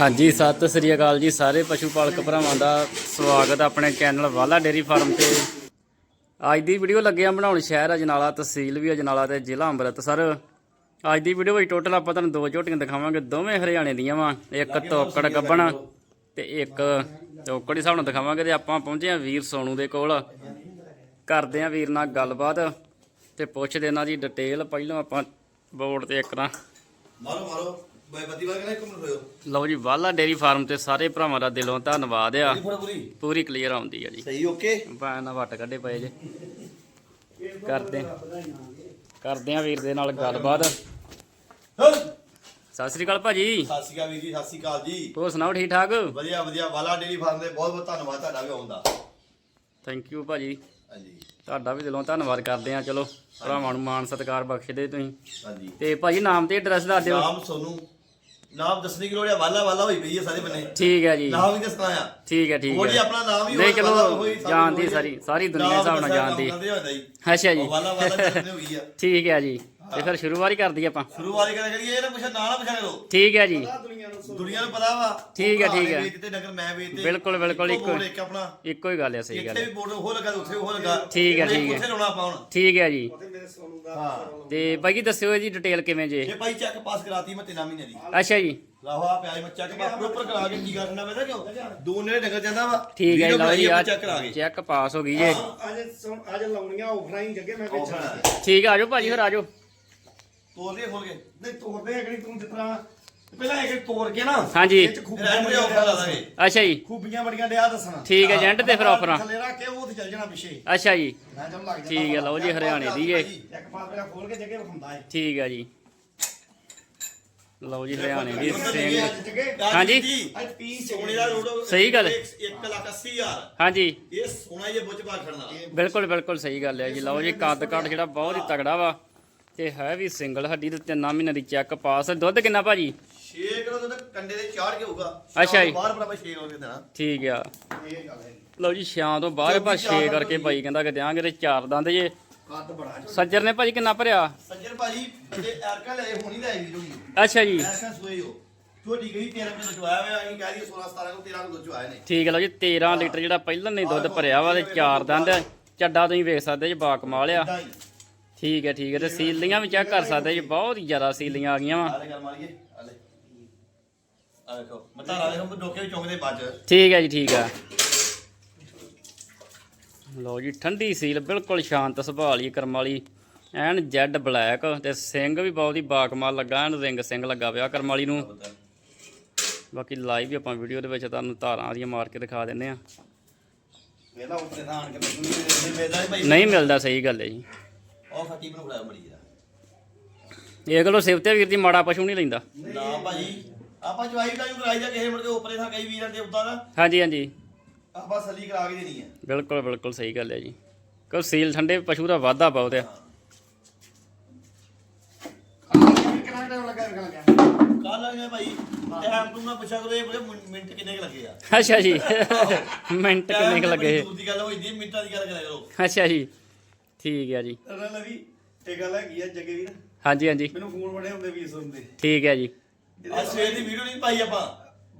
ਹਾਂਜੀ, ਸਤਿ ਸ੍ਰੀ ਅਕਾਲ ਜੀ ਸਾਰੇ ਪਸ਼ੂ ਪਾਲਕ ਭਰਾਵਾਂ ਦਾ ਸਵਾਗਤ ਆਪਣੇ ਚੈਨਲ ਵਾਲਾ ਡੇਰੀ ਫਾਰਮ ਤੇ। ਅੱਜ ਦੀ ਵੀਡੀਓ ਲੱਗਿਆ ਬਣਾਉਣ ਸ਼ਹਿਰ ਅਜਨਾਲਾ ਤਹਿਸੀਲ ਵੀ ਅਜਨਾਲਾ ਤੇ ਜ਼ਿਲ੍ਹਾ ਅੰਮ੍ਰਿਤਸਰ। ਅੱਜ ਦੀ ਵੀਡੀਓ ਵਿੱਚ ਟੋਟਲ ਆਪਾਂ ਤੁਹਾਨੂੰ ਦੋ ਝੋਟੀਆਂ ਦਿਖਾਵਾਂਗੇ, ਦੋਵੇਂ ਹਰਿਆਣੇ ਦੀਆਂ ਵਾ, ਇੱਕ ਤੋਕੜ ਗੱਬਣ ਤੇ ਇੱਕ ਤੋਕੜ ਹੀ ਸਾਨੂੰ ਦਿਖਾਵਾਂਗੇ ਤੇ ਆਪਾਂ ਪਹੁੰਚੇ ਆ ਵੀਰ ਸੋਨੂ ਦੇ ਕੋਲ। ਕਰਦੇ ਆ ਵੀਰ ਨਾਲ ਗੱਲਬਾਤ ਤੇ ਪੁੱਛਦੇ ਇਹਨਾਂ ਦੀ ਡਿਟੇਲ ਪਹਿਲਾਂ ਆਪਾਂ ਬੋਰਡ ਤੇ ਇੱਕ ਨਾ ਮਾਰੋ ਮਾਰੋ। ਬਈ ਬੱਤੀ ਵਾਰ ਕਹਿੰਦਾ ਇੱਕ ਮਿੰਟ ਹੋਇਓ ਲਓ ਜੀ ਵਾਲਾ ਡੇਰੀ ਫਾਰਮ ਤੇ ਸਾਰੇ ਭਰਾਵਾਂ ਦਾ ਦਿਲੋਂ ਧੰਨਵਾਦ ਆ। ਪੂਰੀ ਪੂਰੀ। ਪੂਰੀ ਕਲੀਅਰ ਆਉਂਦੀ ਆ ਜੀ। ਸਹੀ ਓਕੇ ਭਾਂ ਨਾ ਵੱਟ ਕੱਢੇ ਪਏ ਜੇ। ਕਰਦੇ ਕਰਦੇ ਆ ਵੀਰ ਦੇ ਨਾਲ ਗੱਲਬਾਤ। ਸਤਿ ਸ੍ਰੀ ਅਕਾਲ ਭਾਜੀ। ਸਤਿ ਸ਼੍ਰੀ ਅਕਾਲ ਵੀਰ ਜੀ ਸਤਿ ਸ਼੍ਰੀ ਅਕਾਲ ਜੀ। ਹੋਰ ਸੁਣਾਓ ਠੀਕ ਠਾਕ? ਵਧੀਆ ਵਧੀਆ। ਵਾਲਾ ਡੇਰੀ ਫਾਰਮ ਦੇ ਬਹੁਤ ਬਹੁਤ ਧੰਨਵਾਦ ਤੁਹਾਡਾ ਵੀ ਆਉਂਦਾ ਥੈਂਕ ਯੂ ਭਾਜੀ। ਹਾਂਜੀ। ਤੁਹਾਡਾ ਵੀ ਦਿਲੋਂ ਧੰਨਵਾਦ ਕਰਦੇ ਆ। ਚਲੋ ਭਰਾਵਾਂ ਨੂੰ ਮਾਣ ਸਤਿਕਾਰ ਬਖਸ਼ਦੇ ਤੁਸੀਂ। ਹਾਂਜੀ। ਤੇ ਭਾਜੀ ਨਾਮ ਤੇ ਐਡਰੈਸ ਦੱਸ ਦਿਓ। ਨਾਮ ਸੋਨੂੰ। ਨਾਮ ਦੱਸਣੀ ਕਿ ਲੋੜ ਵਾਲਾ ਵਾਲਾ ਹੋਈ ਪਈ ਹੈ ਸਾਰੇ ਬੰਨੇ। ਠੀਕ ਹੈ ਜੀ। ਨਾਮ ਵੀ ਦੱਸਣਾ ਆ। ਠੀਕ ਹੈ ਠੀਕ ਹੈ ਆਪਣਾ ਨਾਮ ਹੀ ਨਹੀਂ ਚਲੋ ਜਾਣਦੀ। ਸਾਰੀ ਸਾਰੀ ਦੁਨੀਆ ਹਿਸਾਬ ਨਾਲ ਜਾਣਦੀ। ਅੱਛਾ ਜੀ। ਵਾਲਾ ਵਾਲਾ ਦੱਸਣੀ ਹੋਈ ਆ। ਠੀਕ ਹੈ ਜੀ। ਤੇ ਫਿਰ ਸ਼ੁਰੂਆਤ ਹੀ ਕਰਦੀ ਆਪਾਂ। ਸ਼ੁਰੂ ਵਾਲੀ ਕਹਿੰਦਾ ਕਰੀਏ ਇਹ ਨਾ ਪੁੱਛਿਆ ਨਾ ਨਾ ਪੁੱਛਿਆ ਕਰੋ। ਠੀਕ ਹੈ ਜੀ। ਦੁਨੀਆ ਨੂੰ ਪਤਾ ਵਾ। ਠੀਕ ਹੈ, ਠੀਕ ਹੈ। ਵੇਚਤੇ ਨਗਰ ਮੈਂ ਵੇਚਤੇ। ਬਿਲਕੁਲ, ਬਿਲਕੁਲ, ਇੱਕੋ ਇੱਕੋ। ਇੱਕ ਆਪਣਾ। ਇੱਕੋ ਹੀ ਗੱਲ ਹੈ ਸਹੀ ਗੱਲ ਇੱਥੇ ਹੈ ਵੀ ਬੋਰਡ ਉਹ ਲੱਗਾ ਉੱਥੇ ਉਹ ਲੱਗਾ। ਠੀਕ ਹੈ, ਠੀਕ ਹੈ। ਉੱਥੇ ਲਾਉਣਾ ਆਪਾਂ ਹੁਣ। ਠੀਕ ਹੈ ਜੀ। ਹਾਂ। ਤੇ ਬਾਈ ਜੀ ਦੱਸਿਓ ਜੀ ਡਿਟੇਲ ਕਿਵੇਂ ਜੇ। ਇਹ ਭਾਈ ਚੈੱਕ ਪਾਸ ਕਰਾਤੀ ਮੈਂ ਤਿੰਨਾਂ ਮਹੀਨੇ ਦੀ। ਅੱਛਾ ਜੀ। ਲਾਹੋ ਆ ਪਿਆਜ ਮੈਂ ਚੈੱਕ ਪਾਸ ਪ੍ਰੋਪਰ ਕਰਾ ਕੇ ਕੀ ਕਰਨਾ ਪੈਂਦਾ ਕਿਉਂ? ਦੋ ਨੇੜੇ ਨਿਕਲ ਜਾਂਦਾ ਵਾ। ਠੀਕ ਹੈ ਲਓ ਜੀ ਆ ਚੈੱਕ ਕਰਾ ਕੇ। ਚੈੱਕ ਪਾਸ ਹੋ ਗਈ ਜੇ। ਅੱਜ ਸੁਣ- ਅੱਜ ਲਾਉਣੀਆਂ ਆਫਲਾਈਨ ਜੱਗੇ ਮੈਂ ਬਣਾ। ਠੀਕ ਆ ਆਜੋ ਭਾਜੀ ਫਿਰ ਆਜੋ ਤੋੜ ਲਈ ਖੋਲ ਕੇ। ਨਹੀਂ ਤੋੜਦੇ ਅਗਲੀ ਤੂੰ ਜਿਸ ਤਰ੍ਹਾਂ ਪਹਿਲਾਂ ਇੱਕ ਤੋੜ ਕੇ ਨਾ ਹਾਂਜੀ। ਇਹ ਚ ਫਿਰ ਖੂਬੀਆਂ ਐਂਡ ਤੇ ਬੜੀਆਂ ਆਫਰ ਲਾ ਦਾਂਗੇ ਅੱਛਾ ਜੀ। ਖੂਬੀਆਂ ਬੜੀਆਂ ਡਿਆ ਦੱਸਣਾ। ਠੀਕ ਹੈ ਏਜੰਟ ਤੇ ਫਿਰ ਆਫਰਾਂ ਥੱਲੇ ਰੱਖ ਕੇ ਉਹ ਤੇ ਚੱਲ ਜਾਣਾ ਪਿੱਛੇ। ਅੱਛਾ ਜੀ। ਮੈਂ ਚਲ ਲੱਗ ਜਾਂਦਾ। ਠੀਕ ਹੈ ਲਓ ਜੀ ਹਰਿਆਣੇ ਦੀ ਜੇ ਇੱਕ ਪਾਸ ਪਹਿਲਾਂ ਖੋਲ ਕੇ ਜੱਗੇ ਵਿਖਾਉਂਦਾ ਹੈ। ਠੀਕ ਹੈ ਜੀ। ਲਓ ਜੀ ਹਰਿਆਣੇ ਦੀ ਸਿੰਘ। ਸਿੰਘ ਅੱਜ ਜੱਗੇ ਹਾਂਜੀ। ਅੱਜ ਪੀਸ ਸੋਨੇ ਦਾ ਰੋਡ ਸਹੀ ਗੱਲ ਹੈ। 1 ਲੱਖ 80 ਹਜ਼ਾਰ। ਹਾਂਜੀ। ਇਹ ਸੋਨਾ ਇਹ ਬੁੱਝ ਪਾ ਖੜਨਾ। ਬਿਲਕੁਲ ਬਿਲਕੁਲ ਸਹੀ ਗੱਲ ਹੈ ਜੀ। ਲਓ ਜੀ ਕੱਦ ਕੱਟ ਜਿਹੜਾ ਬਹੁਤ ਹੀ ਤਗੜਾ ਵਾ। ਤੇ ਹੈ ਵੀ ਸਿੰਗਲ ਹੱਡੀ ਤੇ ਤਿੰਨਾਂ ਮਹੀਨੇ ਦੀ ਚੈੱਕ ਪਾਸ ਦੁੱਧ ਕਿੰਨਾ ਭਾਜੀ? 6 ਕਿਲੋ ਦੁੱਧ ਕੰਡੇ ਦੇ ਚਾੜ ਕੇ ਹੋਊਗਾ। ਅੱਛਾ ਜੀ। ਬਾਹਰ ਬਰਾਬਰ 6 ਕਿਲੋ ਦੇ ਦੇਣਾ। ਠੀਕ ਆ। ਇਹ ਗੱਲ ਹੈ। ਲਓ ਜੀ ਛਾਂ ਤੋਂ ਬਾਅਦ ਚਾਰ 6 ਕਰਕੇ ਬਾਈ ਕਹਿੰਦਾ ਕਿ ਦਿਆਂਗੇ ਤੇ ਚਾਰ ਦੰਦ ਜੇ। ਕੱਦ ਬੜਾ ਜੀ। ਸੱਜਰ ਨੇ ਭਾਜੀ ਕਿੰਨਾ ਭਰਿਆ? ਸੱਜਣ ਭਾਜੀ ਤੇ ਐਰਕਾ ਲੈ ਹੁਣੀ ਲੈ ਆਈ ਵੀਰੋ ਅੱਛਾ ਜੀ। ਐਰਕਾ ਸੋਏ ਹੋ ਛੋਟੀ ਗਈ 13 ਕਿਲੋ ਚੁਆਇਆ ਹੋਇਆ ਅਸੀਂ ਕਹਿ ਦਈਏ 16 17 ਕਿਲੋ 13 ਕਿਲੋ ਚੁਆਏ ਨੇ। ਠੀਕ ਹੈ ਲਓ ਜੀ 13 ਲੀਟਰ ਜਿਹੜਾ ਪਹਿਲਾਂ ਨਹੀਂ ਦੁੱਧ ਭਰਿਆ ਵਾ ਤੇ ਚਾਰ ਦੰਦ। ਚੱਡਾ ਤੁਸੀਂ ਵੇਖ ਸਕਦੇ ਜੀ ਬਾ ਕਮਾਲ ਆ ਠੀਕ ਹੈ ਠੀਕ ਹੈ ਤੇ ਸੀਲੀਆਂ ਵੀ ਚੈੱਕ ਕਰ ਸਕਦੇ ਜੀ ਬਹੁਤ ਹੀ ਜ਼ਿਆਦਾ ਸੀਲੀਆਂ ਆ ਗਈਆਂ ਵਾ। ਆਲੇ ਗੱਲ ਮਾਰੀਏ ਆਲੇ ਆ ਦੇਖੋ ਮਤਾ ਲਾ ਦੇਖੋ ਡੋਕੇ ਵੀ ਚੌਂਕਦੇ ਬਾਅਦ ਚ। ਠੀਕ ਹੈ ਜੀ ਠੀਕ ਹੈ। ਲਓ ਜੀ ਠੰਡੀ ਸੀਲ ਬਿਲਕੁਲ ਸ਼ਾਂਤ ਸੁਭਾਅ ਵਾਲੀ ਕਰਮ ਵਾਲੀ ਐਨ ਜੈਡ ਬਲੈਕ ਤੇ ਸਿੰਘ ਵੀ ਬਹੁਤ ਹੀ ਬਾਕਮਾਲ ਲੱਗਾ ਐਨ ਰਿੰਗ ਸਿੰਘ ਲੱਗਾ ਪਿਆ ਕਰਮ ਵਾਲੀ ਨੂੰ। ਬਾਕੀ ਲਾਈਵ ਵੀ ਆਪਾਂ ਵੀਡੀਓ ਦੇ ਵਿੱਚ ਤੁਹਾਨੂੰ ਧਾਰਾਂ ਦੀਆਂ ਮਾਰ ਕੇ ਦਿਖਾ ਦਿੰਨੇ ਆ। ਵੇਲਾ ਉੱਤੇ ਤਾਂ ਆਣ ਕੇ ਮੈਨੂੰ ਨਹੀਂ ਵੇਦਾ ਭਾਈ ਨਹੀਂ ਮਿਲਦਾ ਸਹੀ ਗੱਲ ਹੈ ਜੀ। ਉਹ ਫੱਟੀ ਨੂੰ ਮੜੀ ਇਹ ਸਿਫਤੇ ਵੀਰ ਦੀ ਮਾੜਾ ਪਸ਼ੂ ਨਹੀਂ ਲੈਂਦਾ। ਨਾ ਭਾਜੀ ਆਪਾਂ ਜਵਾਈ ਦਾ ਕਰਾਈ ਦਾ ਕਿਸੇ ਮੁੜ ਕੇ ਉੱਪਰੇ ਥਾਂ ਕਈ ਵੀਰਾਂ ਦੇ ਉਦਾਂ ਦਾ। ਹਾਂਜੀ ਹਾਂਜੀ। ਆਪਾਂ ਸਲੀ ਕਰਾ ਕੇ ਦੇਣੀ ਹੈ ਬਿਲਕੁਲ ਬਿਲਕੁਲ ਸਹੀ ਗੱਲ ਹੈ ਜੀ। ਕਿਉਂ ਸੀਲ ਠੰਡੇ ਪਸ਼ੂ ਦਾ ਵਾਧਾ ਬਹੁਤ ਆ। ਕਿੰਨਾ ਟਾਈਮ ਲੱਗਾ ਵੇਖਣ ਲੱਗਿਆ ਕੱਲ ਆ ਗਿਆ ਭਾਈ। ਟਾਈਮ ਤੂੰ ਨਾ ਪੁੱਛਿਆ ਕਰੋ ਇਹ ਬੜੇ ਮਿੰਟ ਕਿੰਨੇ ਕੁ ਲੱਗੇ ਆ? ਅੱਛਾ ਜੀ। ਮਿੰਟ ਕਿੰਨੇ ਕੁ ਲੱਗੇ ਦੂਰ ਦੀ ਗੱਲ ਹੋਈ ਦੀ ਮਿੰਟਾਂ ਦੀ ਗੱਲ ਕਰਿਆ ਕਰੋ। ਅੱਛਾ ਜੀ। ਠੀਕ ਹੈ ਜੀ। ਰਣਾ ਲਵੀ ਇਹ ਗੱਲ ਹੈਗੀ ਆ ਜੱਗੇ ਵੀਰ ਹਾਂਜੀ ਹਾਂਜੀ। ਮੈਨੂੰ ਫੋਨ ਬੜੇ ਹੁੰਦੇ ਵੀਰ ਸੁਣਦੇ ਠੀਕ ਹੈ ਜੀ। ਅੱਜ ਸਵੇਰ ਦੀ ਵੀਡੀਓ ਨਹੀਂ ਪਾਈ ਆਪਾਂ।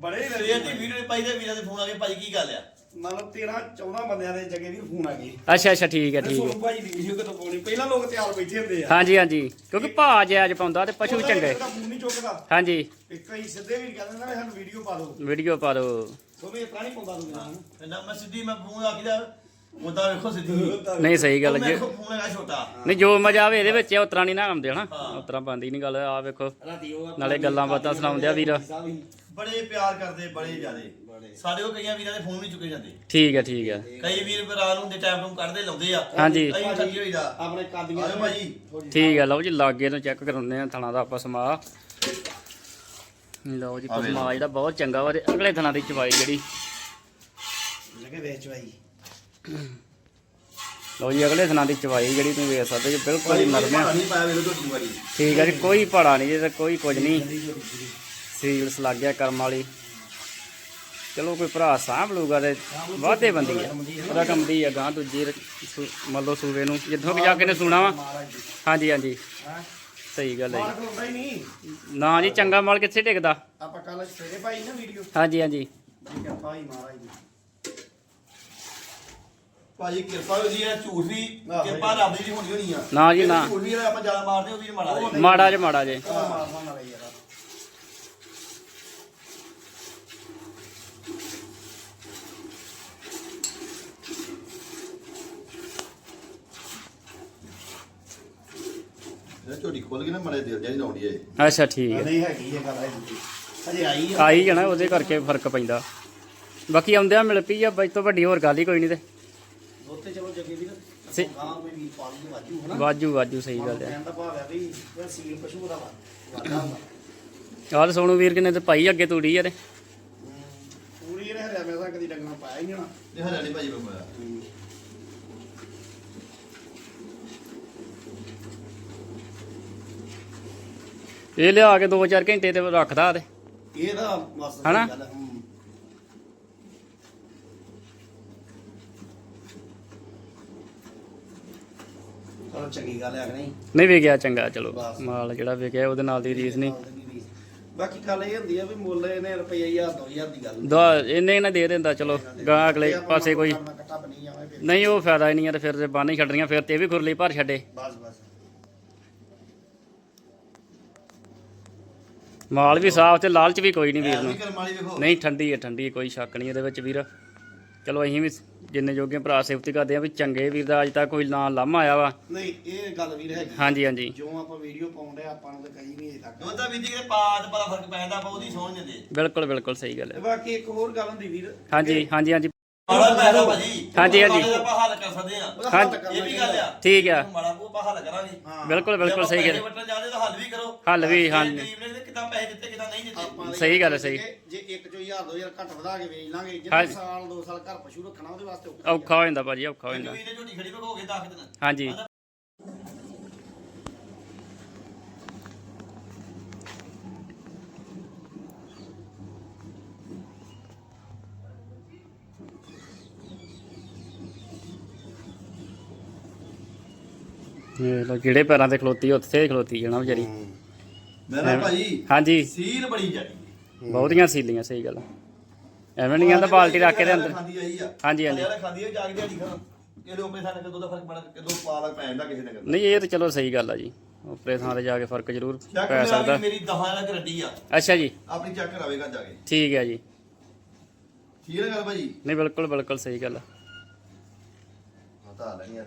ਬੜੇ ਸਵੇਰ ਦੀ ਵੀਡੀਓ ਨਹੀਂ ਪਾਈ ਤੇ ਵੀਰਾਂ ਦੇ ਫੋਨ ਆ ਕੇ ਭਾਈ ਕੀ ਗੱਲ ਆ? ਮਤਲਬ 13 14 ਬੰਦਿਆਂ ਦੇ ਜੱਗੇ ਵੀਰ ਫੋਨ ਆ ਗਏ ਅੱਛਾ ਅੱਛਾ ਠੀਕ ਹੈ ਠੀਕ ਹੈ। ਸੋਨੂੰ ਭਾਈ ਦੀ ਵੀਡੀਓ ਕਿਤੋਂ ਪਾਉਣੀ? ਪਹਿਲਾਂ ਲੋਕ ਤਿਆਰ ਬੈਠੇ ਹੁੰਦੇ ਆ। ਹਾਂਜੀ ਹਾਂਜੀ। ਕਿਉਂਕਿ ਭਾਅ ਜਾਇਜ਼ ਪਾਉਂਦਾ ਤੇ ਪਸ਼ੂ ਚੰਗੇ। ਫੋਨ ਨਹੀਂ ਚੁੱਕਦਾ। ਹਾਂਜੀ। ਇੱਕ ਹੀ ਸਿੱਧੇ ਵੀ ਕਹਿੰਦੇ ਨਾ ਵੀ ਸਾਨੂੰ ਵੀਡੀਓ ਪਾ ਦਿਓ। ਵੀਡੀਓ ਪਾ ਦਿਓ। ਸੋਨੂੰ ਤਰ੍ਹਾਂ ਨਹੀਂ ਪਾਉਂਦਾ ਮੈਨੂੰ ਨਾ। ਮੈਂ ਸਿੱਧੀ ਮੈਂ ਫੋਨ ਆ ਕਿਦਾ ਉਦਾਂ ਵੇਖੋ ਸਿੱਧੀ। ਨਹੀਂ ਸਹੀ ਗੱਲ ਜੀ। ਮੈਂ ਫੋਨ ਹੈਗਾ ਛੋਟਾ। ਨਹੀਂ ਜੋ ਮਜ਼ਾ ਆਵੇ ਇਹਦੇ ਵਿੱਚ ਉਤਰਾ ਨਹੀਂ ਨਾ ਆਉਂਦੇ ਹਨਾ? ਉਤਰਾ ਬੰਦੀ ਨਹੀਂ ਗੱਲ ਆ ਵੇਖੋ। ਨਾਲੇ ਗੱਲਾਂ ਬਾਤਾਂ ਸੁਣਾਉਂਦੇ ਆ ਵੀਰ। ਬੜੇ ਪਿਆਰ ਕਰਦੇ ਬੜੇ ਜਿਆਦੇ। ਸਾਡੇ ਕੋਲ ਕਈਆਂ ਵੀਰਾਂ ਦੇ ਫੋਨ ਨਹੀਂ ਚੁੱਕੇ ਜਾਂਦੇ। ਠੀਕ ਹੈ ਠੀਕ ਹੈ ਕਈ ਵੀਰ ਰਾਤ ਨੂੰ ਦੇ ਟਾਈਮ ਨੂੰ ਕੱਢਦੇ ਲਾਉਂਦੇ ਆ। ਹਾਂਜੀ। ਅਸੀਂ ਥੱਕੀ ਹੋਈਦਾ। ਆਪਣੇ ਕਾਦੀਆਂ ਆਜੋ ਭਾਜੀ। ਠੀਕ ਹੈ ਲਓ ਜੀ ਲਾਗੇ ਤੋਂ ਚੈੱਕ ਕਰਾਉਂਦੇ ਆ ਥਣਾ ਦਾ ਆਪਾਂ ਸਮਾ। ਲਓ ਜੀ ਪਸਮਾ ਜਿਹੜਾ ਬਹੁਤ ਚੰਗਾ ਵਾ ਤੇ ਅਗਲੇ ਥਣਾ ਦੀ ਚਵਾਈ ਜਿਹੜੀ। ਜਗੇ ਵੇਚ ਭਾਈ ਲਓ ਜੀ ਅਗਲੇ ਥਣਾ ਦੀ ਚਵਾਈ ਜਿਹੜੀ ਤੁਸੀਂ ਵੇਖ ਸਕਦੇ ਜੀ ਬਿਲਕੁਲ ਹੀ ਨਰਮ ਨਹੀਂ ਪਾਇਆ ਵੇਲੋ ਝੋਟੀ ਵਾਲੀ। ਠੀਕ ਹੈ ਜੀ ਕੋਈ ਪੜਾ ਨਹੀਂ ਜੇ ਕੋਈ ਕੁਝ ਨਹੀਂ। ਸੀਲਸ ਲੱਗ ਗਿਆ ਕਰਮ ਵਾਲੀ। ਚਲੋ ਕੋਈ ਭਰਾ ਸਾਂਭ ਲੂਗਾ ਤੇ ਵਾਧੇ ਬੰਦੀ ਆ। ਰਕਮ ਦੀ ਆ ਗਾਂ ਦੂਜੀ ਮੰਨ ਲਓ ਸੂਵੇ ਨੂੰ। ਜਿੱਥੋਂ ਕਿ ਜਾ ਕੇ ਨੇ ਸੁਣਾ ਵਾ। ਹਾਂਜੀ ਹਾਂਜੀ। ਸਹੀ ਗੱਲ ਹੈ। ਨਾ ਜੀ ਚੰਗਾ ਮਾਲ ਕਿੱਥੇ ਟਿਕਦਾ। ਆਪਾਂ ਕੱਲ ਸਵੇਰੇ ਪਾਈ ਨਾ ਵੀਡੀਓ ਹਾਂਜੀ ਹਾਂਜੀ। ਮਹਾਰਾਜ ਭਾਜੀ ਕਿਰਪਾ ਹੋਈ ਹੈ ਝੂਠ ਵੀ ਕਿਰਪਾ ਰੱਬ ਦੀ ਹੋਣੀ ਹੋਣੀ ਆ। ਨਾ ਜੀ, ਨਾ। ਝੂਠ ਵੀ ਆਪਾਂ ਜ਼ਿਆਦਾ ਮਾਰਦੇ ਉਹ ਵੀ ਮਾੜਾ ਜੀ। ਮਾੜਾ ਜੇ ਮਾੜਾ ਜੇ। ਉਹ ਮਾਰਨਾ ਨਾਲ ਯਾਰ ਜੇ ਝੋਟੀ ਖੋਲ ਕੇ ਨਾ ਮੜੇ ਦਿਲ ਜਾਈ ਲਾਉਂਦੀ ਏ ਅੱਛਾ ਠੀਕ ਹੈ। ਨਹੀਂ ਹੈਗੀ ਇਹ ਗੱਲ ਹੈ ਜੀ ਅਜੇ ਆਈ ਆ। ਆਈ ਜਾਣਾ ਉਹਦੇ ਕਰਕੇ ਫ਼ਰਕ ਪੈਂਦਾ। ਬਾਕੀ ਆਉਂਦਿਆਂ ਮਿਲ ਪਈ ਆ ਬਾਈ ਤੋਂ ਵੱਡੀ ਹੋਰ ਗੱਲ ਹੀ ਕੋਈ ਨਹੀਂ ਤੇ। ਸੇ- ਕੋਈ ਪਾਲੀ ਨੂੰ ਵਾਜੂ ਹਨਾ ਵਾਜੂ ਵਾਜੂ ਸਹੀ ਗੱਲ ਹੈ। ਕਹਿਣ ਦਾ ਭਾਵ ਹੈ ਵੀ ਇਹ ਸੀਲ ਪਸ਼ੂ ਦਾ ਵਾ ਵਾਜਾ ਹੁੰਦਾ ਆਹ ਸੋਨੂ ਵੀਰ ਕਿਨੇ ਤੇ ਪਾਈ ਅੱਗੇ ਤੂੜੀ ਯਾਰ ਪੂਰੀ ਰਹਿ ਰਿਹਾ ਮੈਂ ਤਾਂ। ਕਦੀ ਡੰਗਣਾ ਪਾਇਆ ਹੀ ਨਹੀਂ ਹੋਣਾ ਇਹ ਹਰਿਆਣੀ ਨਹੀਂ ਭਾਜੀ ਬੰਮਾ ਇਹ ਲਿਆ ਕੇ 2-4 ਘੰਟੇ ਤੇ ਰੱਖਦਾ ਤੇ। ਇਹ ਤਾਂ ਬਸ ਹਨਾ? ਗੱਲ ਹੈ, ਹੂੰ। ਚਲੋ ਚੰਗੀ ਗੱਲ ਹੈ ਕਿ ਨਹੀਂ? ਨਹੀਂ ਵਿਕਿਆ ਚੰਗਾ ਚਲੋ ਬਸ। ਮਾਲ ਜਿਹੜਾ ਵਿਕਿਆ ਉਹਦੇ ਨਾਲ ਦੀ ਰੀਸ ਨਹੀਂ। ਬਾਕੀ ਗੱਲ ਇਹ ਹੁੰਦੀ ਆ ਵੀ ਮੁੱਲ ਇਹਨੇ ਰੁਪਈਆ 1000 2000 ਦੀ ਗੱਲ ਦਵਾ ਇੰਨੇ ਨਾ ਦੇ ਦਿੰਦਾ ਚਲੋ ਗਾਂ ਅਗਲੇ ਪਾਸੇ ਕੋਈ ਕੱਟਾ ਬਣੀ ਜਾਵੇ ਫਿਰ। ਨਹੀਂ ਉਹ ਫਾਇਦਾ ਹੀ ਨਹੀਂ ਆ ਤੇ ਫਿਰ ਤੇ ਬੰਨ ਛੱਡਣੀਆਂ ਫਿਰ ਤੇ ਇਹ ਵੀ ਖੁਰਲੀ ਭਰ ਛੱਡੇ। ਬਸ ਬਸ। ਮਾਲ ਵੀ ਸਾਫ਼ ਤੇ ਲਾਲਚ ਵੀ ਕੋਈ ਨਹੀਂ ਵੀਰ ਨੂੰ। ਵੇਖੋ। ਨਹੀਂ ਠੰਡੀ ਹੈ ਠੰਡੀ ਹੈ, ਕੋਈ ਸ਼ੱਕ ਨਹੀਂ ਇਹਦੇ ਵਿੱਚ ਵੀਰ। ਚਲੋ ਅਸੀਂ ਵੀ ਜਿੰਨੇ ਜੋਗੇ ਭਰਾ ਸੇਫਤੀ ਕਰਦੇ ਆ ਵੀ ਚੰਗੇ ਵੀਰ ਦਾ ਅੱਜ ਤੱਕ ਕੋਈ ਨਾ ਲਾਮਾ ਆਇਆ ਵਾ। ਨਹੀਂ ਇਹ ਗੱਲ ਹੈਗੀ। ਹਾਂਜੀ ਹਾਂਜੀ। ਜੋ ਆਪਾਂ ਵੀਡੀਓ ਪਾਉਂਦੇ ਆ ਆਪਾਂ ਨੂੰ ਤਾਂ ਕਹੀ ਨਹੀਂ ਅਜੇ ਤੱਕ। ਉਹ ਤਾਂ ਵੀ ਜੀ ਪਾਦ ਬੜਾ ਫ਼ਰਕ ਪੈਂਦਾ ਆਪਾਂ ਉਹਦੀ ਸੋਹਣ ਦਿੰਦੇ ਬਿਲਕੁਲ ਬਿਲਕੁਲ ਸਹੀ ਗੱਲ ਤੇ ਹੈ ਬਾਕੀ ਇੱਕ ਹੋਰ ਗੱਲ ਹੁੰਦੀ ਵੀਰ। ਹਾਂਜੀ ਹਾਂਜੀ ਹਾਂਜੀ। ਮਾੜਾ ਪੈਸਾ ਭਾਜੀ ਹਾਂਜੀ, ਹਾਂਜੀ। ਮਾੜੇ ਦਾ ਆਪਾਂ ਹੱਲ ਕਰ ਸਕਦੇ ਆ ਉਹਦਾ ਹਾਂਜੀ। ਹੱਲ ਕਰਨਾ ਇਹ ਵੀ ਗੱਲ ਆ ਠੀਕ ਆ ਮਾੜਾ ਕੋ ਆਪਾਂ ਹੱਲ ਕਰਾਂਗੇ ਹਾਂ ਬਿਲਕੁਲ ਬਿਲਕੁਲ ਸਹੀ ਗੱਲ ਹੈ। ਵਟਣ ਜਾਂਦੇ ਤਾਂ ਹੱਲ ਵੀ ਕਰੋ ਹੱਲ ਵੀ, ਜੇ ਹਾਂਜੀ। ਗਰੀਬ ਨੇ ਕਿਦਾਂ ਪੈਸੇ ਦਿੱਤੇ ਕਿਦਾਂ ਨਹੀਂ ਦਿੱਤੇ ਆਪਾਂ ਸਹੀ ਗੱਲ ਹੈ, ਸਹੀ। ਜੇ ਇੱਕ ਚੋਂ 1000 2000 ਘੱਟ ਵਧਾ ਕੇ ਵੇਚ ਲਾਂਗੇ ਜੇ ਹਾਂਜੀ। ਸਾਲ ਦੋ ਸਾਲ ਘਰ ਪਸ਼ੂ ਰੱਖਣਾ ਉਹਦੇ ਵਾਸਤੇ ਔਖਾ ਔਖਾ ਹੋ ਜਾਂਦਾ ਭਾਜੀ ਔਖਾ ਹੋ ਜਾਂਦਾ ਵੀ ਨੇ ਝੋਟੀ ਖੜੀ ਹੋ ਗਏ 10 ਦਿਨ ਹਾਂਜੀ ਇਹ ਲੋ ਜਿਹੜੇ ਪੈਰਾਂ ਤੇ ਖਲੋਤੀ ਉੱਥੇ ਹੀ ਖਲੋਤੀ ਜਾਣਾ ਵਿਚਾਰੀ। ਮੇਰਾ ਹਾਂਜੀ। ਸੀਲ ਬੜੀ ਜਾਈ ਬਹੁਤੀਆਂ ਸੀਲੀਆਂ ਸਹੀ ਗੱਲ ਐਵੇਂ ਨਹੀਂ ਕਹਿੰਦਾ ਬਾਲਟੀ ਰੱਖ ਕੇ ਦੇ ਅੰਦਰ ਹਾਂਜੀ, ਹਾਂਜੀ। ਹਰਿਆਣਾ ਖਾਂਦੀ ਆ ਜਾ ਕੇ ਦਿਹਾੜੀ ਖਾਂ ਕਿਲੋ ਆਪਣੇ ਸਾਡੇ ਕਿਲੋ ਦਾ ਫ਼ਰਕ ਪੜਾ ਕਿਲੋ ਪਾਲਕ ਪੈ ਜਾਂਦਾ ਕਿਸੇ ਨੇ ਨਹੀਂ ਇਹ ਤਾਂ ਚਲੋ ਸਹੀ ਗੱਲ ਆ ਜੀ। ਉਪਰੇ ਥਾਂ ਤੇ ਜਾ ਕੇ ਫ਼ਰਕ ਜ਼ਰੂਰ ਪੈ ਸਕਦਾ। ਮੇਰਾ ਦਹਾਂ ਦਾ ਗਰੰਟੀ ਆ। ਅੱਛਾ ਜੀ। ਆਪਣੀ ਚੈੱਕ ਕਰਾਵੇਗਾ ਜਾ ਕੇ। ਠੀਕ ਹੈ ਜੀ। ਠੀਕ ਹੈ ਗੱਲ ਭਾਜੀ ਨਹੀਂ ਬਿਲਕੁਲ ਬਿਲਕੁਲ ਸਹੀ ਗੱਲ ਆ। ਹਤਾ ਲੈਣੀ ਯਾਰ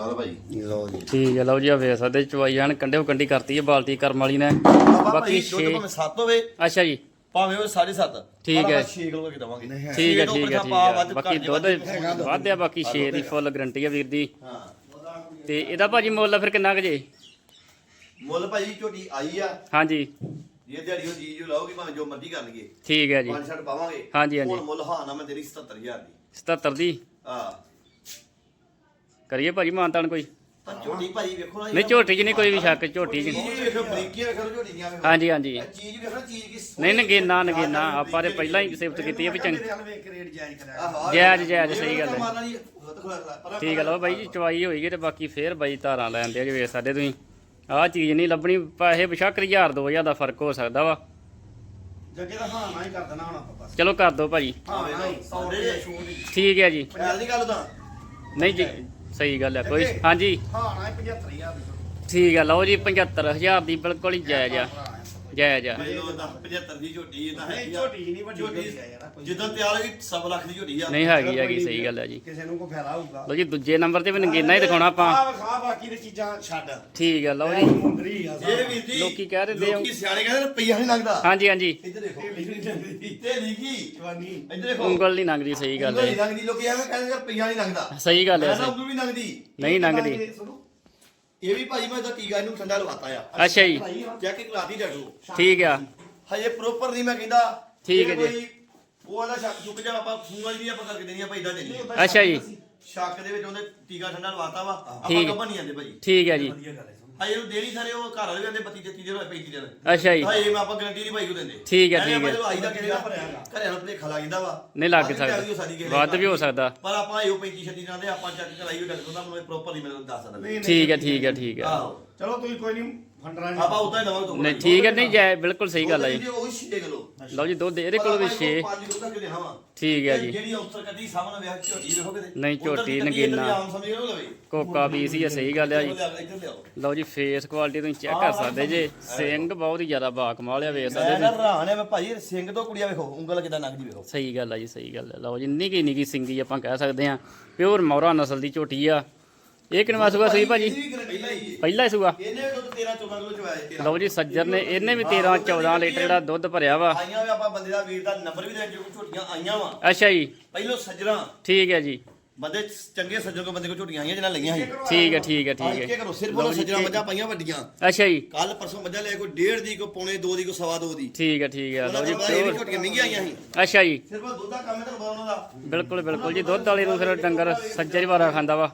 ਕਾਲ ਭਾਈ। ਲਓ ਜੀ। ਠੀਕ ਹੈ ਲਓ ਜੀ ਆ ਵੇਖ ਸਕਦੇ ਚਵਾਈ ਜਾਣ ਕੰਡੇ ਕੰਡੀ ਕਰਤੀ ਹੈ ਬਾਲਟੀ ਕਰਮ ਵਾਲੀ ਨੇ। ਬਾਕੀ ਬਾਕੀ ਦੁੱਧ 6 ਭਾਵੇਂ 7 ਹੋਵੇ। ਅੱਛਾ ਜੀ। ਭਾਵੇਂ ਉਹ 7.5 ਠੀਕ ਹੈ। 6 ਕਿਲੋ ਕੇ ਦਵਾਂਗੇ। ਠੀਕ ਹੈ ਠੀਕ ਹੈ ਠੀਕ ਹੈ। ਬਾਕੀ ਦੁੱਧ ਵਾਧਿਆ ਬਾਕੀ 6 ਦੀ ਫੁੱਲ ਗਰੰਟੀ ਹੈ ਵੀਰ ਦੀ। ਹਾਂ। ਤੇ ਇਹਦਾ ਭਾਜੀ ਮੁੱਲ ਫਿਰ ਕਿੰਨਾ ਕੁ ਜੇ? ਮੁੱਲ ਭਾਈ ਝੋਟੀ ਆਈ ਆ। ਹਾਂਜੀ। ਜੇ ਦਿਹਾੜੀ ਉਹ ਜੀ ਜੋ ਲਾਓਗੀ ਭਾਵੇਂ ਜੋ ਮਰਜ਼ੀ ਕਰ ਲਈਏ। ਠੀਕ ਹੈ ਜੀ। ਪੰਜ ਛੱਡ ਪਾਵਾਂਗੇ। ਹਾਂਜੀ, ਹਾਂਜੀ। ਹੁਣ ਮੁੱਲ ਹਾਂ ਨਾ ਮੈਂ ਤੇਰੀ 77000 ਦੀ। 77 ਦੀ? ਹਾਂ। ਕਰੀਏ ਭਾਜੀ ਮਾਨਤਾਨ ਕੋਈ? ਪਰ ਝੋਟੀ ਭਾਈ ਵੇਖੋ ਨਾ ਨਹੀਂ ਝੋਟੀ 'ਚ ਨਹੀਂ ਕੋਈ ਵੀ ਸ਼ੱਕ ਝੋਟੀ 'ਚ ਚੀਜ਼ ਵੇਖੋ ਬਰੀਕੀਆਂ ਵੇਖੋ ਝੋਟੀ ਦੀਆਂ ਵੇਖੋ। ਹਾਂਜੀ ਹਾਂਜੀ। ਚੀਜ਼ ਵੇਖੋ ਚੀਜ਼ ਕੀ ਨਹੀਂ ਨਗੀਨਾ ਨਗੀਨਾ ਆਪਾਂ ਤੇ ਪਹਿਲਾਂ ਹੀ ਸਿਫਤ ਕੀਤੀ ਹੈ ਵੀ ਚੰਗ ਵੇਖ ਕੇ ਰੇਟ ਜਾਇਜ਼ ਜਾਇਜ਼, ਜਾਇਜ਼, ਸਹੀ ਗੱਲ ਹੈ। ਠੀਕ ਹੈ ਲਓ ਬਾਈ ਜੀ ਚਵਾਈ ਹੋਈ ਗਈ ਤੇ ਬਾਕੀ ਫੇਰ ਬਾਈ ਧਾਰਾਂ ਲੈਂਦੇ ਆ ਜੀ ਵੇਖ ਸਕਦੇ ਤੁਸੀਂ। ਆਹ ਚੀਜ਼ ਨਹੀਂ ਲੱਭਣੀ ਪੈਸੇ ਬਿਸ਼ੱਕ 1000 2000 ਦਾ ਫ਼ਰਕ ਹੋ ਸਕਦਾ ਵਾ। ਜੱਗੇ ਦਾ ਹਾਂ ਨਾ ਹੀ ਕਰ ਦੇਣਾ ਹੁਣ ਆਪਾਂ ਬਸ। ਚਲੋ ਕਰ ਦਿਓ ਭਾਜੀ। ਹਾਂ ਨਾ। ਠੀਕ ਹੈ ਜੀ। ਗੱਲ ਦੀ ਗੱਲ ਤਾਂ। ਨਹੀਂ ਜੀ ਸਹੀ ਗੱਲ ਹੈ ਕੋਈ ਹਾਂਜੀ। ਹਾਂ ਨਾ ਹੀ 75000 ਦੀ ਠੀਕ ਹੈ ਲਓ ਜੀ 75000 ਦੀ ਬਿਲਕੁਲ ਹੀ ਜਾਇਜ਼ ਆ। ਜਾਇਜ਼ ਆ ਮੈਨੂੰ ਤਾਂ 75 ਦੀ ਝੋਟੀ ਇਹ ਤਾਂ ਹੈਗੀ ਆ। ਝੋਟੀ ਜੀ ਨਹੀਂ ਵੱਡੀ ਝੋਟੀ ਝੋਟੀ ਆ ਯਾਰ ਕੋਈ। ਜਿੱਦਾਂ ਤਿਆਰ ਹੋਈ ਸਵਾ ਲੱਖ ਦੀ ਝੋਟੀ ਆ। ਨਹੀਂ ਹੈਗੀ ਹੈਗੀ ਸਹੀ ਗੱਲ ਹੈ ਜੀ। ਕਿਸੇ ਨੂੰ ਕੋਈ ਫਾਇਦਾ ਹੋਊਗਾ। ਲਓ ਜੀ ਦੂਜੇ ਨੰਬਰ ਤੇ ਵੀ ਨਗੀਨਾ ਹੀ ਦਿਖਾਉਣਾ ਆਪਾਂ। ਆਹ ਵਿਖਾ ਬਾਕੀ ਦੀ ਚੀਜ਼ਾਂ ਛੱਡ। ਠੀਕ ਹੈ ਲਓ ਜੀ। ਮੁੰਦਰੀ ਆ ਇਹ ਵੀਰ ਜੀ ਲੋਕੀ ਕਹਿ ਆ- ਲੋਕੀ ਸਿਆਣੇ ਕਹਿੰਦੇ ਰੁਪਈਆ ਨਹੀਂ ਲੱਗਦਾ। ਹਾਂਜੀ ਹਾਂਜੀ। ਇੱਧਰ ਦੇਖੋ। ਜਵਾਨੀ ਤੇ ਲਿਖੀ ਇੱਧਰ ਦੇਖੋ। ਉਂਗਲ ਨਹੀਂ ਲੰਘਦੀ ਸਹੀ ਗੱਲ ਹੈ। ਨਹੀਂ ਲੋਕੀ ਐਵੇਂ ਕਹਿੰਦੇ ਰੁਪਈਆ ਨਹੀਂ ਲੱਗਦਾ। ਸਹੀ ਗੱਲ ਹੈ ਮੈਂ ਸਹੀ। ਉਂਗਲ ਵੀ ਲੰਘਦੀ ਨਹੀਂ ਲੰਘਦੀ ਇਹ ਵੀ ਭਾਈ ਮੈਂ ਤਾਂ ਟੀਕਾ ਇਹਨੂੰ ਠੰਡਾ ਲਵਾਤਾ ਆ। ਅੱਛਾ ਜੀ। ਚੈੱਕ ਕਰਾਤੀ ਡਾਕਟਰ ਠੀਕ ਆ। ਹਜੇ ਪ੍ਰੋਪਰ ਨਹੀਂ ਮੈਂ ਕਹਿੰਦਾ। ਠੀਕ ਹੈ ਜੀ। ਕੋਈ ਉਹ ਵਾਲਾ ਸ਼ੱਕ ਚੁੱਕ ਜਾ ਆਪਾਂ ਫੂੰਗਾ ਜੀ ਆਪਾਂ ਕਰਕੇ ਦੇਣੀ ਆਪਾਂ ਇਦਾਂ ਦੇਣੀ ਆ। ਅੱਛਾ ਜੀ। ਸ਼ੱਕ ਦੇ ਵਿੱਚ ਉਹਨੇ ਟੀਕਾ ਠੰਡਾ ਲਵਾਤਾ ਵਾ। ਆਪਾਂ ਠੀਕ। ਨਹੀਂ ਜਾਂਦੇ ਭਾਈ। ਠੀਕ ਹੈ ਜੀ। ਹਜੇ ਉਹ ਦੇਣੀ ਸਾਰੇ ਉਹ ਘਰ ਵਾਲੇ ਕਹਿੰਦੇ 32 33 ਦਿਨ ਹੋਏ 35 ਦਿਨ। ਅੱਛਾ ਜੀ। ਮੈਂ ਆਪਾਂ ਗਰੰਟੀ ਨਹੀਂ ਭਾਈ ਉਹ ਦਿੰਦੇ ਠੀਕ ਹੈ, ਠੀਕ ਹੈ। ਆਈ ਦਾ ਕਿਹੜਾ ਘਰਿਆਂ ਨੂੰ ਭਲੇਖਾ ਲੱਗ ਜਾਂਦਾ ਵਾ। ਨਹੀਂ ਲੱਗ ਵੀ ਸਕਦਾ। ਕਿਸੇ ਵੱਧ ਵੀ ਹੋ ਸਕਦਾ। ਪਰ ਆਪਾਂ ਇਹੋ 35 36 ਦਿਨਾਂ ਦੇ ਆਪਾਂ ਚੈੱਕ ਕਰਾਈ ਉਹ ਡਾਕਟਰ ਦਾ ਮੈਨੂੰ ਪ੍ਰੋਪਰ ਨਹੀਂ ਮੈਨੂੰ ਦੱਸ ਸਕਦਾ ਠੀਕ ਹੈ ਠੀਕ ਹੈ ਠੀਕ ਹੈ। ਆਹੋ। ਚਲੋ ਤੁਸੀਂ ਕੋਈ ਨਹੀਂ। ਫੰਡਰਾ ਆਪਾਂ ਉਦਾਂ ਹੀ ਦਵਾਂਗੇ ਤੁਹਾਨੂੰ ਨਹੀਂ ਠੀਕ ਹੈ ਨਹੀਂ ਜੈ ਬਿਲਕੁਲ ਸਹੀ ਗੱਲ ਹੈ ਜੀ। ਉਹ 6 ਕਿਲੋ ਲਓ। ਜੀ ਦੁੱਧ ਇਹਦੇ ਕੋਲ ਵੀ 6 5 ਕਿਲੋ ਤੱਕ ਦੇਣਾ ਵਾ ਠੀਕ ਹੈ ਜੀ। ਜਿਹੜੀ ਅਫਸਰ ਕੱਢੀ ਸਾਹਮਣੇ ਵੇਖ ਝੋਟੀ ਵੇਖੋ ਕਿਤੇ। ਨਹੀਂ, ਝੋਟੀ ਨਗੀਨਾ। ਕੋਕਾ ਪੀਸ ਹੀ ਹੈ ਸਹੀ ਗੱਲ ਹੈ ਜੀ। ਲਓ ਜੀ ਫੇਸ ਕੁਆਲਿਟੀ ਤੁਸੀਂ ਚੈੱਕ ਕਰ ਸਕਦੇ ਜੇ। ਸਿੰਘ ਬਹੁਤ ਹੀ ਜ਼ਿਆਦਾ ਬਾ ਕਮਾਲ ਆ ਵੇਖ ਸਕਦੇ ਮੈਂ ਜੀ ਹੈਰਾਨ ਆ ਮੈਂ ਭਾਈ ਸਿੰਘ ਤੋਂ ਕੁੜੀਆਂ ਵੇਖੋ ਉਂਗਲ ਕਿਦਾਂ ਨੰਗ ਦੀ ਵੇਖੋ। ਸਹੀ ਗੱਲ ਆ ਜੀ ਸਹੀ ਗੱਲ ਹੈ ਲਓ ਜੀ ਨਿੱਕੀ ਨਿੱਕੀ ਸਿੰਗੀ ਆਪਾਂ ਕਹਿ ਸਕਦੇ ਆ। ਪਿਓਰ ਮੌਰਾ ਨਸਲ ਦੀ ਝੋਟੀ ਆ। ਇਹ ਕਿਨਵਾ ਸੂਆ ਸਹੀ ਭਾਜੀ? ਗਰੰਟੀ ਲਈ ਪਹਿਲਾ ਹੀ ਸੂਆ। ਇਹਨੇ ਵੀ ਦੁੱਧ 13 14 ਕਿਲੋ ਚਵਾਇਆ ਤੇਰਾ ਲਓ ਜੀ ਸੱਜਰ ਨੇ ਇਹਨੇ ਵੀ 13 14 ਲੀਟਰ ਜਿਹੜਾ ਦੁੱਧ ਭਰਿਆ ਵਾ। ਆਈਆਂ ਵੀ ਆਪਾਂ ਬੰਦੇ ਦਾ ਵੀਰ ਦਾ ਨੰਬਰ ਵੀ ਦੇ ਜੋ ਝੋਟੀਆਂ ਆਈਆਂ ਵਾ। ਅੱਛਾ ਜੀ। ਪਹਿਲੋ ਠੀਕ ਹੈ ਜੀ। ਬੰਦੇ ਚੰਗੇ ਸੱਜਣ ਕੋ ਬੰਦੇ ਕੋ ਝੋਟੀਆਂ ਆਈਆਂ ਜਿਹਨਾਂ ਲਈਆਂ ਸੀ। ਠੀਕ ਹੈ ਠੀਕ ਹੈ ਠੀਕ ਕੀ ਹੈ ਕਰੋ ਸਿਰਫ ਉਹ ਸੱਜਣਾ ਮੱਝਾਂ ਪਾਈਆਂ ਵੱਡੀਆਂ। ਅੱਛਾ ਜੀ। ਕੱਲ ਪਰਸੋਂ ਮੱਝਾਂ ਲੈ ਕੋਈ ਡੇਢ ਦੀ ਕੋ ਪੌਣੇ 2 ਦੀ ਕੋ ਸਵਾ 2 ਦੀ। ਠੀਕ ਹੈ ਠੀਕ ਹੈ। ਲਓ ਜੀ ਪਿਓਰ। ਝੋਟੀਆਂ ਮਹਿੰਗੀਆਂ ਆਈਆਂ ਸੀ। ਅੱਛਾ ਜੀ। ਸਿਰਫ ਦੁੱਧ ਦਾ ਕੰਮ ਹੈ ਤੁਹਾਨੂੰ ਦਾ। ਬਿਲਕੁਲ ਬਿਲਕੁਲ ਜੀ। ਦੁੱਧ ਵਾਲੇ ਨੂੰ ਫਿਰ ਡੰਗਰ ਸੱਜਰ ਹੀ ਵਾਰਾ ਖਾਂਦਾ ਵਾ।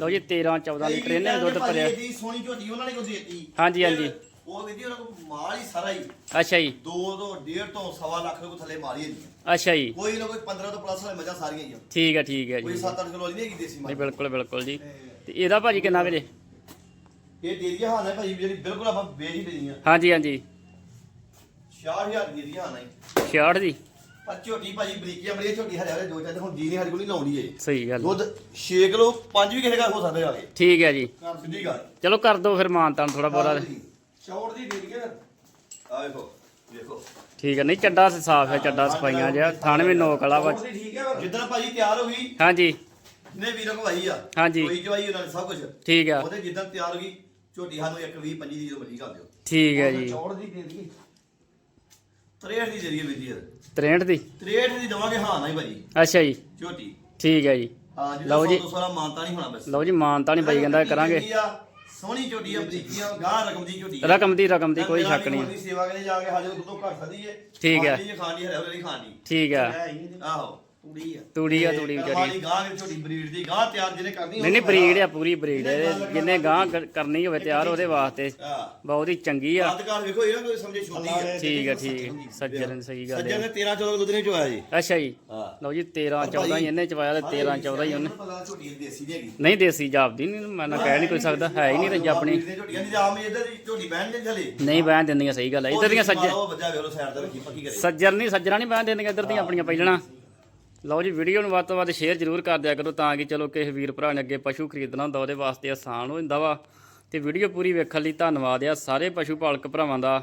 ਲਓ ਜੀ 13 14 ਲੀਟਰ ਇਹਨੇ ਵੀ ਦੁੱਧ ਭਰਿਆ। ਇਹਦੀ ਸੋਹਣੀ ਝੋਟੀ ਉਹਨਾਂ ਨੇ ਕੋ ਦੇਤੀ। ਹਾਂਜੀ, ਹਾਂਜੀ। ਉਹ ਕਹਿੰਦੀ ਉਹਨਾਂ ਕੋ ਮਾਲ ਹੀ ਸਾਰਾ ਹੀ। ਅੱਛਾ ਜੀ। 2 ਤੋਂ 1.5 ਤੋਂ ਸਵਾ ਲੱਖ ਦੇ ਥੱਲੇ ਮਾਲ ਹੀ ਹੈ ਜੀ ਅੱਛਾ ਜੀ। ਕੋਈ ਨਾ ਕੋਈ 15 ਤੋਂ ਪਲੱਸ ਵਾਲੇ ਮੱਝਾਂ ਸਾਰੀਆਂ ਹੀ ਆ। ਠੀਕ ਹੈ ਠੀਕ ਹੈ ਕੋਈ ਜੀ 7-8 ਕਿਲੋ ਵਾਲੀ ਨਹੀਂ ਹੈਗੀ ਦੇਸੀ ਨਹੀਂ ਮੱਝ ਬਿਲਕੁਲ ਬਿਲਕੁਲ ਜੀ। ਤੇ ਇਹਦਾ ਭਾਜੀ ਕਿੰਨਾ ਕੁ ਜੇ? ਇਹ ਡੇਰੀਆ ਹਾਨ ਹੈ ਭਾਈ ਜਿਹੜੀ ਬਿਲਕੁਲ ਆਪਾਂ ਵੇਚ ਹੀ ਦੇਣੀ ਆ। ਹਾਂਜੀ ਹਾਂਜੀ। 60000 ਦੀ ਡੇਰੀਆ ਹਾਨ ਹੈ 66 ਦੀ? ਪਰ ਝੋਟੀ ਭਾਜੀ ਬਰੀਕੀਆਂ ਬੜੀ ਝੋਟੀ ਹਰੇ ਹਰੇ ਦੋ ਚਾਰ ਹੁਣ ਜੀ ਨਹੀਂ ਸਾਡੇ ਕੋਲ ਨਹੀਂ ਲਾਉਂਦੀ ਏ ਸਹੀ ਗੱਲ ਦੁੱਧ 6 ਕਿਲੋ 5 ਵੀ ਕਿਸੇ ਘਰ ਹੋ ਸਕਦੇ ਆਗੇ ਠੀਕ ਹੈ ਜੀ। ਸਿੱਧੀ ਗੱਲ। ਚਲੋ ਕਰ ਦੋ ਫਿਰ ਮਾਨ ਤਾਨ ਥੋੜਾ ਬੋਰਾ ਚੌੜ ਦੀ ਦੇ ਦਈਏ ਆ ਵੇਖੋ ਵੇਖੋ। ਠੀਕ ਹੈ ਨਹੀਂ ਚੱਡਾ ਸਾਫ਼ ਹੈ ਚੱਡਾ ਸਫਾਈਆਂ ਜਿਹਾ। ਥਣ ਵੀ ਨੋਕ ਵਾਲਾ ਵਾ। ਠੀਕ ਹੈ ਜਿੱਦਣ ਭਾਜੀ ਤਿਆਰ ਹੋ ਗਈ ਹਾਂਜੀ। ਜਿਹਨੇ ਵੀਰਾਂ ਭਾਈ ਆ ਹਾਂਜੀ। ਕੋਈ ਜਵਾਈ ਉਹਨਾਂ ਨੇ ਸਭ ਕੁਝ ਠੀਕ ਆ। ਉਹਦੇ ਜਿੱਦਣ ਤਿਆਰ ਹੋ ਗਈ ਝੋਟੀ ਸਾਨੂੰ 1 20 25 ਦੀ ਜਦੋਂ ਮਰਜ਼ੀ ਕਰ ਦਿਓ। ਠੀਕ ਹੈ ਜੀ। ਚੌੜ ਦੀ ਦੇ ਦਈਏ। 63 ਦੀ ਜਰੀਏ ਵੀਰ ਜੀ 63 ਦੀ? 63 ਦੀ ਦਵਾਂਗੇ ਹਾਂ ਨਹੀਂ ਭਾਜੀ। ਅੱਛਾ ਜੀ। ਝੋਟੀ। ਠੀਕ ਹੈ ਜੀ। ਹਾਂ ਲਓ ਜੀ। 100 200 ਮਾਨਤਾ ਨਹੀਂ ਹੋਣਾ ਬਸ। ਲਓ ਜੀ ਮਾਨ ਤਾਂ ਨਹੀਂ ਬਾਈ ਕਹਿੰਦਾ ਕਰਾਂਗੇ। ਸੋਹਣੀ ਝੋਟੀ ਆ ਬਰੀਕੀਆਂ ਗਾਂ ਰਕਮ ਦੀ ਝੋਟੀ। ਰਕਮ ਦੀ ਰਕਮ ਦੀ ਕੋਈ ਸ਼ੱਕ ਨਹੀਂ। ਸੇਵਾ ਕਰੇ ਜਾ ਕੇ ਕੋਲ ਦੁੱਧੋਂ ਘੱਟ ਸਕਦੀ ਏ ਠੀਕ ਹੈ। ਖਾਣੀ ਖਾਣੀ ਹਰੇ ਹਰੇ ਖਾਣੀ ਠੀਕ ਆ ਆਹੋ। ਕੁੜੀ ਆ। ਤੂੜੀ ਆ ਤੂੜੀ ਵਿਚਾਰੀ। ਦੀ ਝੋਟੀ ਬਰੀਡ ਦੀ ਗਾਂ ਤਿਆਰ ਜਿਹਨੇ ਕਰਨੀ ਨਹੀਂ ਨਹੀਂ ਬਰੀਡ ਆ ਪੂਰੀ ਬਰੀਡ। ਹੈ ਜਿੰਨੇ ਗਾਂ ਕ- ਕਰਨੀ ਹੋਵੇ ਤਿਆਰ ਉਹਦੇ ਵਾਸਤੇ। ਬਹੁਤ ਹੀ ਚੰਗੀ ਆ। ਆਦਕਾਰ ਵੇਖੋ ਇਹਨਾਂ ਕੋਈ ਸਮਝੇ ਛੋਟੀ ਹੈ ਠੀਕ ਹੈ ਠੀਕ। ਸੱਜਣ ਸਹੀ ਗੱਲ ਸੱਜਣ ਹੈ ਨੇ 13 14 ਦੁੱਧ ਨੇ ਚੋਇਆ ਜੀ। ਅੱਛਾ ਜੀ। ਲਓ ਜੀ 13 14 ਹੀ ਇਹਨੇ ਚਵਾਇਆ ਤੇ 13 14 ਹੀ ਉਹਨੇ। ਪਤਾ ਝੋਟੀ ਦੇਸੀ ਦੀ ਹੈਗੀ। ਨਹੀਂ ਦੇਸੀ ਜਾਪਦੀ ਨਹੀਂ ਮੈਂ ਨਾ ਕਹਿ ਨਹੀਂ ਕੋਈ ਸਕਦਾ। ਹੈ ਹੀ ਨਹੀਂ ਤੇ ਆਪਣੀ। ਝੋਟੀਆਂ ਦੀ ਆਮ ਇੱਧਰ ਦੀ ਝੋਟੀ ਬਹਿਣ ਦੇ ਥਲੇ ਨਹੀਂ ਬਹਿਣ ਦਿੰਦੀਆਂ ਸਹੀ ਗੱਲ ਹੈ ਇੱਧਰ ਦੀਆਂ ਕਰੇ। ਸੱਜਰ ਨਹੀਂ ਸੱਜਣਾ ਨਹੀਂ ਬਹਿਣ ਦਿੰਦੀਆਂ ਇੱਧਰ ਦੀਆਂ ਆਪਣੀਆਂ ਪਹਿਲਣਾ ਲਓ ਜੀ ਵੀਡੀਓ ਨੂੰ ਵੱਧ ਤੋਂ ਵੱਧ ਸ਼ੇਅਰ ਜ਼ਰੂਰ ਕਰ ਦਿਆ ਕਰੋ ਤਾਂ ਕਿ ਚਲੋ ਕਿਸੇ ਵੀਰ ਭਰਾ ਨੇ ਅੱਗੇ ਪਸ਼ੂ ਖਰੀਦਣਾ ਹੁੰਦਾ, ਉਹਦੇ ਵਾਸਤੇ ਆਸਾਨ ਹੋ ਜਾਂਦਾ ਵਾ। ਤੇ ਵੀਡੀਓ ਪੂਰੀ ਵੇਖਣ ਲਈ ਧੰਨਵਾਦ ਆ ਸਾਰੇ ਪਸ਼ੂ ਪਾਲਕ ਭਰਾਵਾਂ ਦਾ।